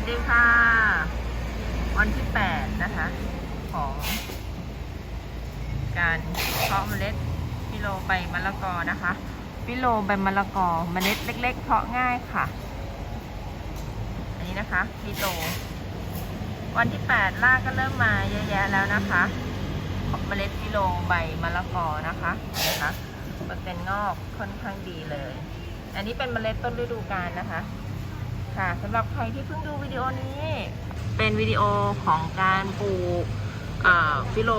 วัสดีค่ะ วันที่ 8 นะคะ ของ การเพาะเมล็ดฟิโลใบมะละกอนะคะฟิโลใบมะละกอเมล็ดเล็ก ๆ เพาะง่ายค่ะ อันนี้นะคะฟิโลวันที่8รากก็เริ่มมาเยอะแยะแล้วนะคะเมล็ดฟิโลใบมะละกอนะคะนะคะเปอร์เซ็นต์งอกค่อนข้างดีเลย อันนี้เป็นเมล็ดต้นฤดูกาลนะคะ ค่ะสำหรับใครที่เพิ่งดูวิดีโอนี้ เป็นวิดีโอของการปลูกฟิโล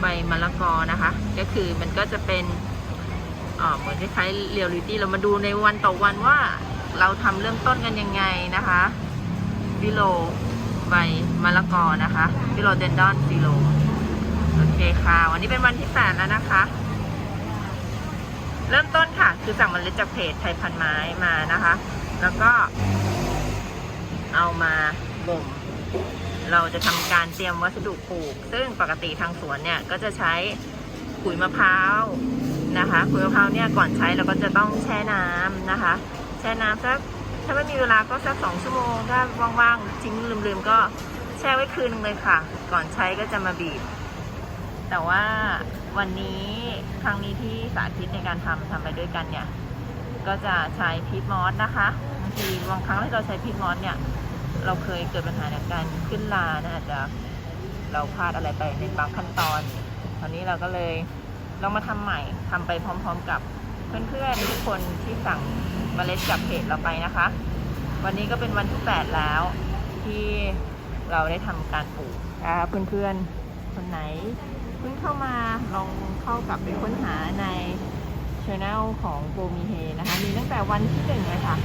ใบมะละกอนะคะ ก็คือมันก็จะเป็นเหมือนคล้ายๆเรียลลิตี้เรามาดูในวันต่อวันว่าเราทำเริ่มต้นกันยังไงนะคะฟิโลใบมะละกอนะคะฟิโลเดนดอนฟิโลโอเคค่ะ วันนี้เป็นวันที่8แล้วนะคะ เริ่มต้นค่ะ คือสั่งมเมล็ดจากเพจไทยพันไม้มานะคะ แล้วก็ เอามาบ่ม เราจะทำการเตรียมวัสดุปลูก ซึ่งปกติทางสวนเนี่ยก็จะใช้ขุยมะพร้าวนะคะขุยมะพร้าวเนี่ยก่อนใช้เราก็จะต้องแช่น้ำนะคะ แช่น้ำสักถ้าไม่มีเวลาก็สักสองชั่วโมงถ้าว่างๆทิ้งลืมๆก็แช่ไว้คืนนึงเลยค่ะ ก่อนใช้ก็จะมาบีบ แต่ว่าวันนี้ครั้งนี้ที่สาธิตในการทำทำไปด้วยกันเนี่ย ก็จะใช้พีทมอสนะคะบางทีบางครั้งที่เราใช้พีทมอสเนี่ย เราเคยเกิดปัญหาในการขึ้นลานะอาจจะเราพลาดอะไรไปในบางขั้นตอน ตอนนี้เราก็เลยลองมาทำใหม่ทำไปพร้อมๆกับเพื่อนๆทุกคนที่สั่งเมล็ดจากเพจเราไปนะคะ วันนี้ก็เป็นวันที่ 8 แล้วที่เราได้ทำการปลูกเพื่อนๆคนไหนเพิ่งเข้ามาลองเข้ากับไปค้นหาใน ช anel ของโบมีเฮนะคะ มีตั้งแต่วันที่หนึ่งเลยค่ะ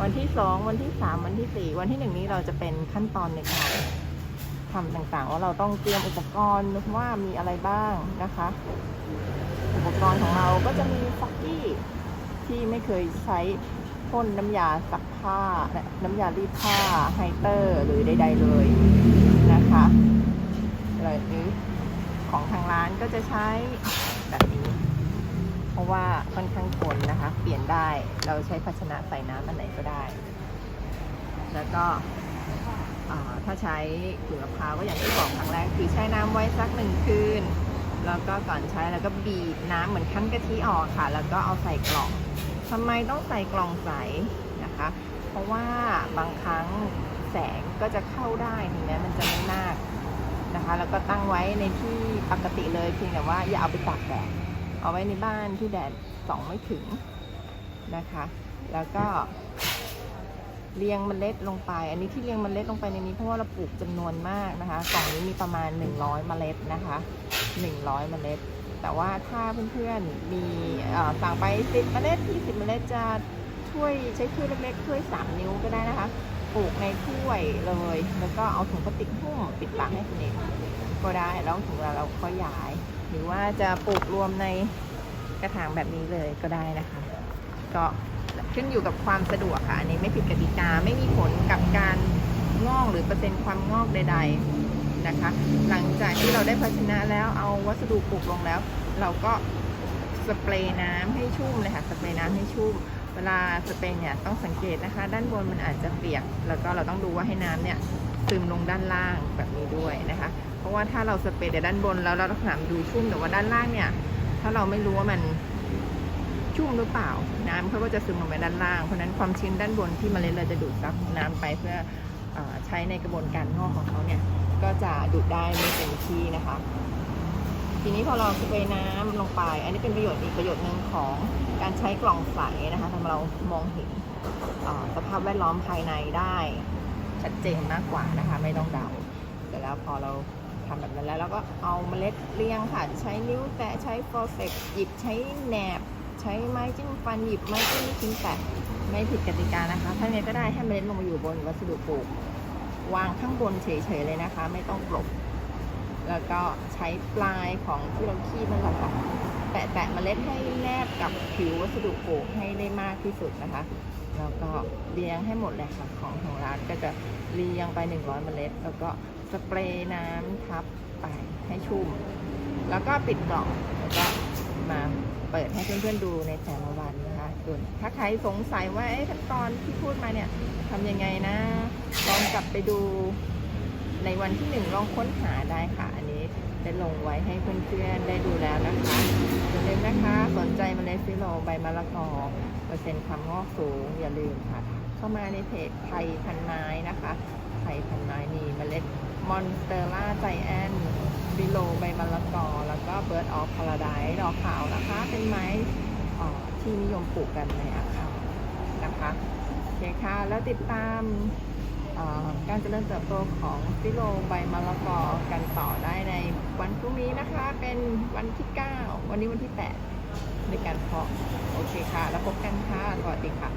วันที่สองวันที่สามวันที่สี่วันที่หนึ่งนี้เราจะเป็นขั้นตอนในการทำต่างๆ ว่าเราต้องเตรียมอุปกรณ์ว่ามีอะไรบ้างนะคะ อุปกรณ์ของเราก็จะมีฟักกี้ที่ไม่เคยใช้พ่นน้ำยาซักผ้า น้ำยารีดผ้าไฮเตอร์หรือใด ๆ เลยนะคะหรือของทางร้านก็จะใช้แบบนี้ ราะว่าค่อนข้างทนนะคะ เปลี่ยนได้เราใช้ภาชนะใส่น้ำอันไหนก็ได้ แล้วก็ถ้าใช้ขุยมะพร้าวก็อย่างที่บอกครั้งแรกคือแช่น้ำไว้สักหนึ่งคืนแล้วก็ก่อนใช้แล้วก็บีบน้ำเหมือนคั้นกะทิออกค่ะ แล้วก็เอาใส่กล่องทำไมต้องใส่กล่องใสนะคะ เพราะว่าบางครั้งแสงก็จะเข้าได้ถึงแม้มันจะไม่มากนะคะ แล้วก็ตั้งไว้ในที่ปกติเลยเพียงแต่ว่าอย่าเอาไปตากแดด เอาไว้ในบ้านที่แดดส่องไม่ถึงนะคะ แล้วก็เรียงเมล็ดลงไป อันนี้ที่เรียงเมล็ดลงไปในนี้เพราะว่าเราปลูกจำนวนมากนะคะกล่องนี้มีประมาณ 100 เมล็ดนะคะ 100 เมล็ด แต่ว่าถ้าเพื่อนๆมีสั่งไป 10 เมล็ด 20 เมล็ดจะถ้วยใช้ถ้วยเล็กๆถ้วย 3 นิ้วก็ได้นะคะ ปลูกในถ้วยเลย แล้วก็เอาถุงพลาสติกหุ้มปิดปากให้สนิทก็ได้แล้วถึงเวลาเราก็ย้าย หรือว่าจะปลูกรวมในกระถางแบบนี้เลยก็ได้นะคะ ก็ขึ้นอยู่กับความสะดวกค่ะ อันนี้ไม่ผิดกติกาไม่มีผลกับการงอกหรือเปอร์เซ็นต์ความงอกใด ๆนะคะ หลังจากที่เราได้ภาชนะแล้วเอาวัสดุปลูกลงแล้ว เราก็สเปรย์น้ำให้ชุ่มเลยค่ะสเปรย์น้ำให้ชุ่ม เวลาสเปรย์เนี่ยต้องสังเกตนะคะ ด้านบนมันอาจจะเปียก แล้วก็เราต้องดูว่าให้น้ำเนี่ยซึมลงด้านล่างแบบนี้ด้วยนะคะ ราะว่าถ้าเราสเปรย์แต่ด้านบนแล้วเราลักษณะมันดูชุ่มแต่ว่าด้านล่างเนี่ย ถ้าเราไม่รู้ว่ามันชุ่มหรือเปล่า น้ำเขาก็จะซึมลงไปด้านล่าง เพราะฉะนั้นความชื้นด้านบนที่มเมล็ดเราจะดูดซับน้ำไปเพื่ออใช้ในกระบวนการงอกของเขาเนี่ย ก็จะดูดได้ไม่เต็มที่นะคะ ทีนี้พอเราสเปรย์น้ำลงไป อันนี้เป็นประโยชน์อีกประโยชน์หนึ่งของการใช้กล่องใสนะคะทำให้เรามองเห็นสภาพแวดล้อมภายในได้ชัดเจนมากกว่านะคะ ไม่ต้องเดาเสร็จแล้วพอเรา ทำแบบนั้นแล้วเราก็เอาเมล็ดเรียงค่ะ ใช้นิ้วแตะใช้ฟอร์เซกหยิบใช้แหนบ ใช้ไม้จิ้มฟันหยิบไม้จิ้มชิ้นแตะไม่ผิดกติกานะคะถ้าไงก็ได้ให้เมล็ดลงมาอยู่บนวัสดุปลูกวางข้างบนเฉยๆเลยนะคะ ไม่ต้องกลบ แล้วก็ใช้ปลายของที่เราคีบนั่นแหละค่ะแตะแตะเมล็ดให้แนบกับผิววัสดุปลูกให้ได้มากที่สุดนะคะแล้วก็เรียงให้หมดเลยค่ะของของร้านก็จะเรียงไป 100 เมล็ด แล้วก็ เปรย์น้ำทับไปให้ชุ่ม แล้วก็ปิดกล่องแล้วก็มาผปิดให้เพื่อนๆดูในแต่ละวันนะคะส่วนถ้าใครสงสัยว่าเอ๊ะขั้นตอนที่พูดมาเนี่ยทำยังไงนะ ลองกลับไปดูในวันที่หนึ่งลองค้นหาได้ค่ะ อันนี้ได้ลงไว้ให้เพื่อนๆได้ดูแล้วนะคะอย่าลืมนะคะสนใจเมล็ดฟิโลใบมะละกอเปอร์เซ็นต์ความงอกสูง อย่าลืมค่ะ เข้ามาในเพจไทยพันไม้นะคะ ไทยพันไม้มีเมล็ด มอนสเตอร่าใจแอนฟิโลใบมะละกอ แล้วก็เบิร์ดออฟพาราไดดอกขาวนะคะ เป็นไม้ที่นิยมปลูกกันในอาคารนะคะโอเคค่ะ แล้วติดตามการเจริญเติบโตของฟิโลใบมะละกอกันต่อได้ในวันพรุ่งนี้นะคะ เป็นวันที่ 9 วันนี้วันที่ 8 ในการเพาะ โอเคค่ะ แล้วพบกันค่ะ สวัสดีค่ะ